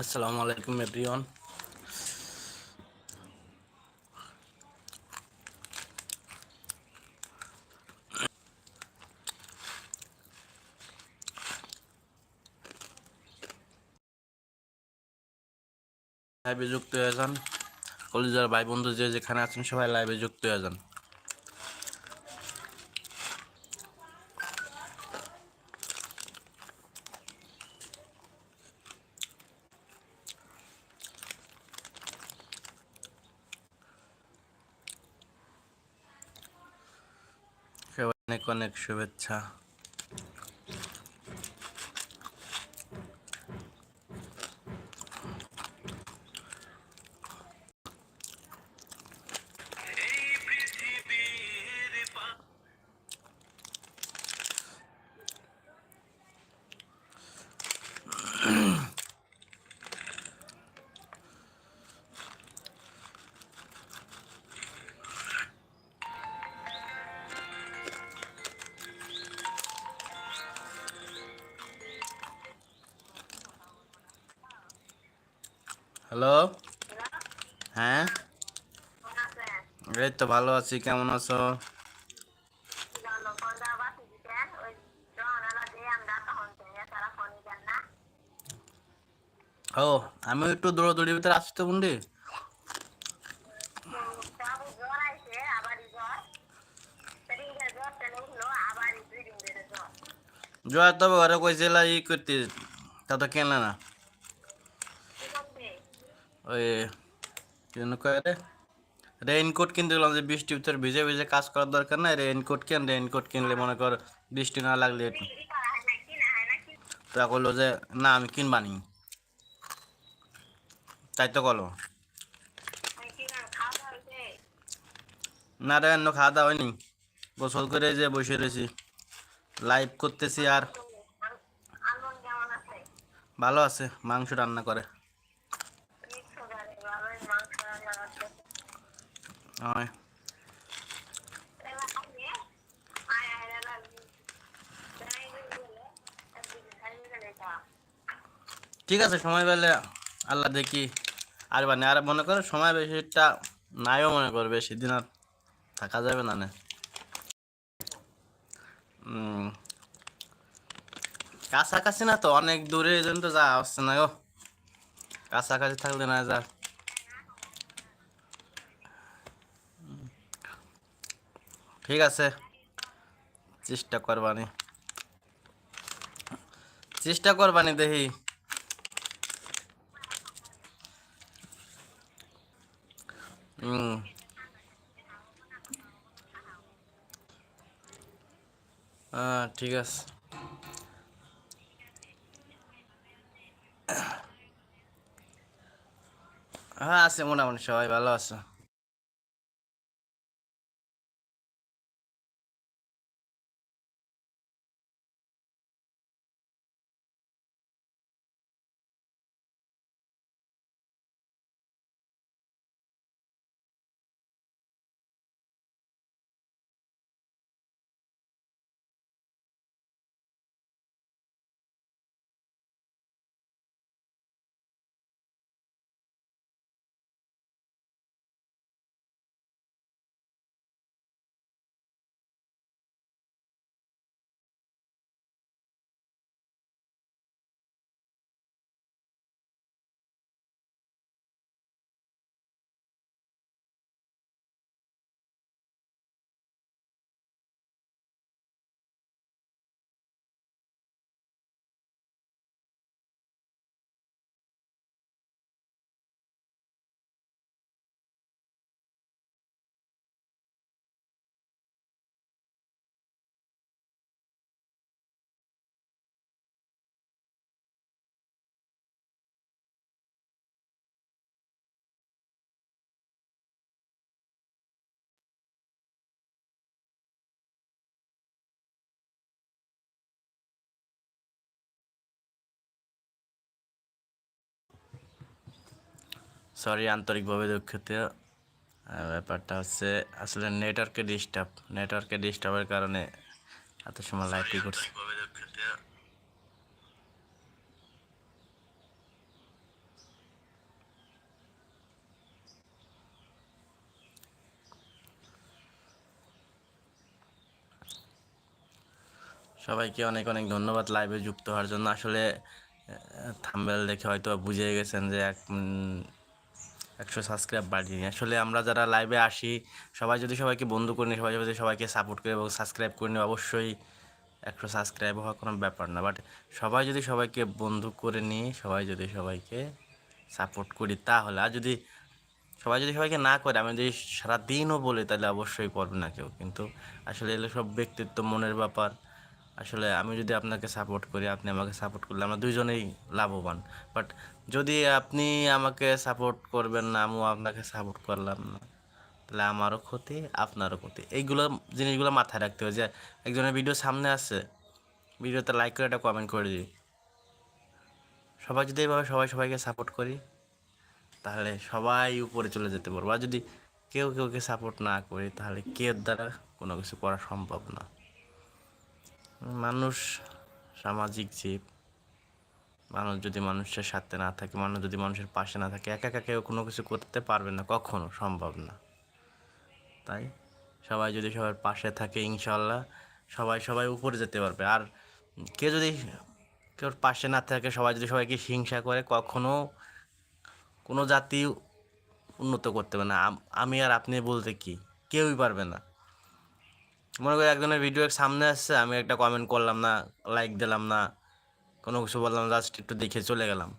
আসসালামু আলাইকুম, এভরিওয়ান। লাইভে যুক্ত হয়ে যান। কলেজের ভাই বন্ধু যে যেখানে আছেন, সবাই লাইভে যুক্ত হয়ে যান সবাই অনেক অনেক শুভেচ্ছা। হ্যালো? হ্যাঁ? এই তো ভালো আছি, কেমন আছো? ও আমি একটু দৌড়াদৌড়ির ভিতরে আসছি তো বন্ধু জয়, তবে ঘরে কইছিল ই করতে, তা তো কেন না। রেইনকোট কিনতে গেলাম যে বৃষ্টির ভিতরে ভিজে ভিজে কাজ করার দরকার নাই। রেইনকোট কেন রেইনকোট কিনলে মনে কর বৃষ্টি না লাগলে তা করল যে, না, আমি কিনবানি তাই তো কলো। না রে অন্য খাওয়া দাওয়া হয়নি গোসল করে যে বসে রয়েছি লাইভ করতেছি আর ভালো আছে, মাংস রান্না করে। হয় ঠিক আছে, সময় পেলে আল্লাহ দেখি। আর মানে আর মনে করো সময় বেশিটা নাইও মনে করো, বেশি দিন আর থাকা যাবে না না। কাছাকাছি না তো, অনেক দূরে এই জন্য তো যা হচ্ছে না গো। কাছাকাছি থাকলে না যা ঠিক আছে। চেষ্টা করবানি। চেষ্টা করবানি দেখি। হ্যাঁ ঠিক আছে। হ্যাঁ আছে মোটামুটি সবাই ভালো আছে। সরি আন্তরিকভাবে দুঃখিত। ব্যাপারটা হচ্ছে আসলে নেটওয়ার্কে ডিস্টার্ব নেটওয়ার্কে ডিস্টার্বের কারণে এত সময় লাইভটি করছে। সবাইকে অনেক অনেক ধন্যবাদ লাইভে যুক্ত হওয়ার জন্য। আসলে থাম্বেল দেখে হয়তো বুঝে গেছেন যে এক একশো সাবস্ক্রাইব বাড়িয়ে আসলে আমরা যারা লাইভে আসি, সবাই যদি সবাইকে বন্ধু করে নিই, সবাই যদি সবাইকে সাপোর্ট করে এবং সাবস্ক্রাইব করে নিই, অবশ্যই একশো সাবস্ক্রাইব হওয়ার কোনো ব্যাপার না। বাট সবাই যদি সবাইকে বন্ধু করে নিই, সবাই যদি সবাইকে সাপোর্ট করি, তাহলে আর যদি সবাই যদি সবাইকে না করে, আমি যদি সারাদিনও বলি, তাহলে অবশ্যই করবে না কেউ। কিন্তু আসলে এগুলো সব ব্যক্তিত্ব, মনের ব্যাপার। আসলে আমি যদি আপনাকে সাপোর্ট করি, আপনি আমাকে সাপোর্ট করলে আমরা দুইজনেই লাভবান। বাট যদি আপনি আমাকে সাপোর্ট করবেন না, আমিও আপনাকে সাপোর্ট করলাম না, তাহলে আমারও ক্ষতি, আপনারও ক্ষতি। এইগুলো জিনিসগুলো মাথায় রাখতে হবে যে, একজনের ভিডিও সামনে আসছে ভিডিওতে লাইক করে একটা কমেন্ট করে দিই সবাই যদি এইভাবে, সবাই সবাইকে সাপোর্ট করি, তাহলে সবাই উপরে চলে যেতে পারব। আর যদি কেউ কেউকে সাপোর্ট না করি, তাহলে কেউ দ্বারা কোনো কিছু করা সম্ভব না। মানুষ সামাজিক জীব। মানুষ যদি মানুষের সাথে না থাকে, মানুষ যদি মানুষের পাশে না থাকে, একা একা কেউ কোনো কিছু করতে পারবে না কখনো, সম্ভব না। তাই সবাই যদি সবার পাশে থাকে ইনশাল্লাহ সবাই সবাই উপরে যেতে পারবে। আর কেউ যদি কেউ পাশে না থাকে, সবাই যদি সবাইকে হিংসা করে, কখনো কোনো জাতি উন্নত করতে পারবে না। আমি আর আপনি বলতে কি? কেউই পারবে না। মনে করি একজনের ভিডিও সামনে আসছে, আমি একটা কমেন্ট করলাম না লাইক দিলাম না, কোনো কিছু বললাম জাস্ট একটু দেখে চলে গেলাম।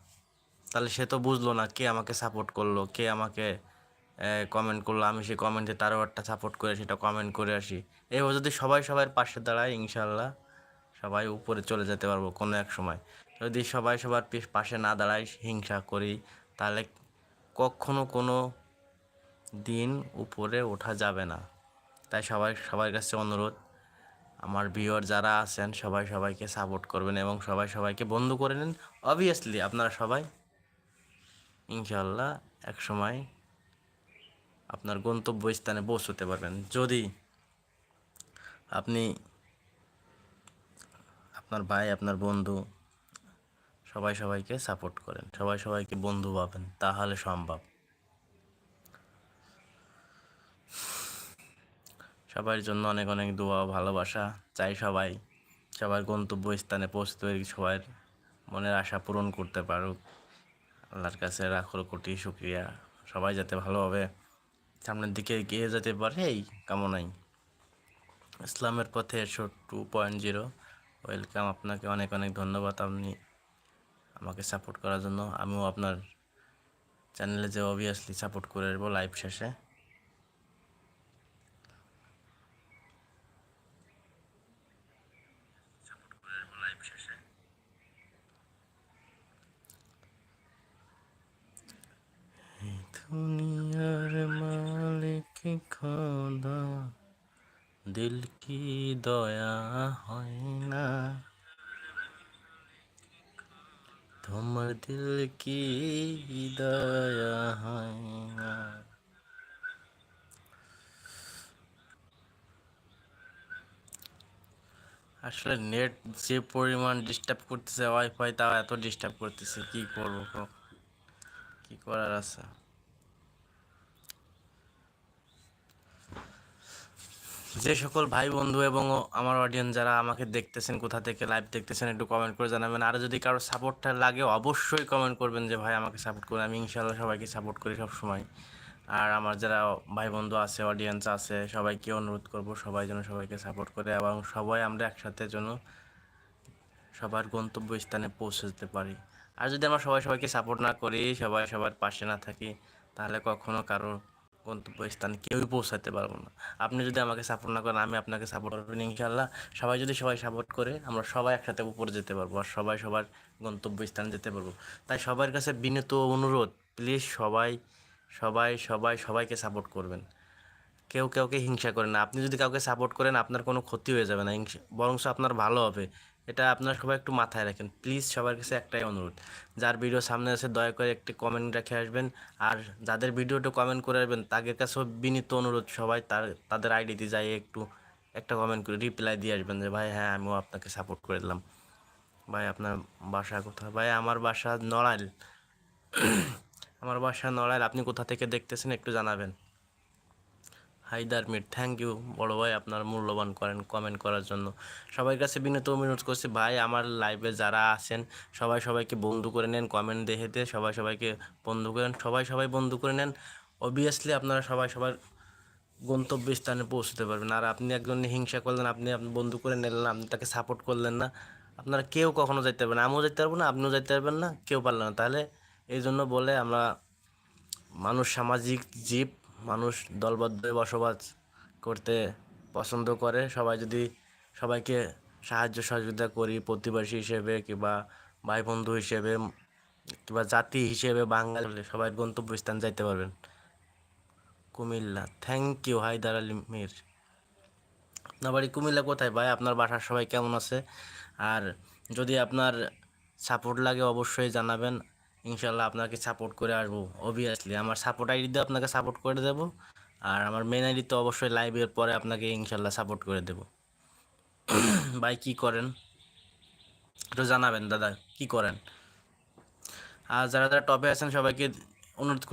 তাহলে সে তো বুঝলো না কে আমাকে সাপোর্ট করল, কে আমাকে কমেন্ট করল, আমি সেই কমেন্টে তারও একটা সাপোর্ট করে সেটা কমেন্ট করে আসি। এইভাবে যদি সবাই সবার পাশে দাঁড়ায় ইনশাল্লাহ সবাই উপরে চলে যেতে পারব কোনো এক সময়। যদি সবাই সবার পাশে না দাঁড়ায়, হিংসা করি, তাহলে কখনো কোনো দিন উপরে ওঠা যাবে না। তাই সবাই, সবার কাছে অনুরোধ, আমার ভিউয়ার যারা আছেন, সবাই সবাইকে সাপোর্ট করবেন এবং সবাই সবাইকে বন্ধু করে নিন। অবভিয়াসলি আপনারা সবাই ইনশাল্লাহ এক সময় আপনার গন্তব্যস্থানে পৌঁছতে পারবেন। যদি আপনি, আপনার ভাই, আপনার বন্ধু সবাই সবাইকে সাপোর্ট করেন, সবাই সবাইকে বন্ধু পাবেন, তাহলে সম্ভব। সবার জন্য অনেক অনেক দোয়া ভালোবাসা চাই সবাই। সবার গন্তব্যস্থানে পৌঁছতে পারি, সবার মনের আশা পূরণ করতে পারুক। আল্লাহর কাছে রাখো কোটি শুক্রিয়া। সবাই যাতে ভালোভাবে সামনের দিকে এগিয়ে যেতে পারে এই কামনাই। ইসলামের পথে একশো টু পয়েন্ট জিরো ওয়েলকাম আপনাকে অনেক অনেক ধন্যবাদ। আপনি আমাকে সাপোর্ট করার জন্য। আমিও আপনার চ্যানেলে যে অবভিয়াসলি সাপোর্ট করে দেবো লাইভ শেষে। খোদা দিল কি দয়া হয় না? তোমার দিল কি দয়া হয় না? আসলে নেট যে পরিমাণ ডিস্টার্ব করতেছে ওয়াইফাই তাও এত ডিস্টার্ব করতেছে, কি করব কি করার আছে? যে সকল ভাই বন্ধু এবং আমার অডিয়েন্স যারা আমাকে দেখতেছেন, কোথা থেকে লাইভ দেখতেছেন, একটু কমেন্ট করে জানাবেন। আর যদি কারও সাপোর্টটা লাগে, অবশ্যই কমেন্ট করবেন যে, ভাই, আমাকে সাপোর্ট করুন। আমি ইনশাল্লাহ সবাইকে সাপোর্ট করি সব সময় আর আমার যারা ভাই বন্ধু আছে অডিয়েন্স আছে, সবাইকে অনুরোধ করব সবাই যেন সবাইকে সাপোর্ট করে এবং সবাই আমরা একসাথে যেন সবার গন্তব্য স্থানে পৌঁছে যেতে পারি। আর যদি আমরা সবাই সবাইকে সাপোর্ট না করি, সবাই সবার পাশে না থাকি, তাহলে কখনো কারও গন্তব্যস্থানে কেউই পৌঁছাতে পারব না। আপনি যদি আমাকে সাপোর্ট না করেন, আমি আপনাকে সাপোর্ট করবেন ইনশাল্লাহ সবাই যদি সবাই সাপোর্ট করে, আমরা সবাই একসাথে উপরে যেতে পারব আর সবাই সবার গন্তব্যস্থানে যেতে পারব। তাই সবার কাছে বিনীত অনুরোধ প্লিজ সবাই সবাই সবাই সবাইকে সাপোর্ট করবেন। কেউ কাউকে হিংসা করে না। আপনি যদি কাউকে সাপোর্ট করেন, আপনার কোনো ক্ষতি হয়ে যাবে না। হিংসা বরঞ্চ আপনার ভালো হবে। এটা আপনার সবাই একটু মাথায় রাখেন। প্লিজ সবার কাছে একটাই অনুরোধ, যার ভিডিও সামনে আছে দয়া করে একটি কমেন্ট রেখে আসবেন, আর যাদের ভিডিওটা কমেন্ট করে আসবেন, তাদের কাছেও বিনীত অনুরোধ সবাই তার, তাদের আইডিতে যাই একটু একটা কমেন্ট করে রিপ্লাই দিয়ে আসবেন যে, ভাই হ্যাঁ আমিও আপনাকে সাপোর্ট করে দিলাম। ভাই, আপনার বাসা কোথায়? ভাই, আমার বাসা নড়াইল। আমার বাসা নড়াইল। আপনি কোথা থেকে দেখতেছেন একটু জানাবেন। হাইদার মিট থ্যাংক ইউ বড় ভাই, আপনার মূল্যবান করেন কমেন্ট করার জন্য। সবার কাছে বিনীত অনুরোধ করছি, ভাই, আমার লাইভে যারা আছেন, সবাই সবাইকে বন্ধু করে নেন কমেন্ট দেখে দিয়ে সবাই সবাইকে বন্ধু করেন সবাই সবাই বন্ধু করে নেন। অবভিয়াসলি আপনারা সবাই সবার গন্তব্যস্থানে পৌঁছতে পারবেন। আর আপনি একজন হিংসা করলেন, আপনি বন্ধু করে নিলেন, আপনি তাকে সাপোর্ট করলেন না, আপনারা কেউ কখনো যাইতে পারবেন আমিও যাইতে পারব না, আপনিও যাইতে পারবেন না, কেউ পারলেন না। তাহলে এই জন্য বলে আমরা, মানুষ সামাজিক জীব মানুষ দলবদ্ধ বসবাস করতে পছন্দ করে। সবাই যদি সবাইকে সাহায্য সহযোগিতা করি, প্রতিবেশী হিসেবে কিংবা ভাই বন্ধু হিসেবে, কিংবা জাতি হিসেবে বাঙালি সবাই গন্তব্যস্থান যাইতে পারবেন। Comilla. Thank you Haidar Ali Mir. আপনার বাড়ি কুমিল্লা কোথায় ভাই? আপনার বাসার সবাই কেমন আছে? আর যদি আপনার সাপোর্ট লাগে, অবশ্যই জানাবেন। ইনশাল্লাহ আপনাকে সাপোর্ট করে আসব অবভিয়াসলি আমার সাপোর্ট আইডি দিয়ে আপনাকে সাপোর্ট করে দেবো, আর আমার মেন আইডি তো অবশ্যই লাইভের পরে আপনাকে ইনশাল্লাহ সাপোর্ট করে দেবো। ভাই, কি করেন? একটু জানাবেন, দাদা, কি করেন? আর যারা যারা টপে আছেন, সবাইকে অনুরোধ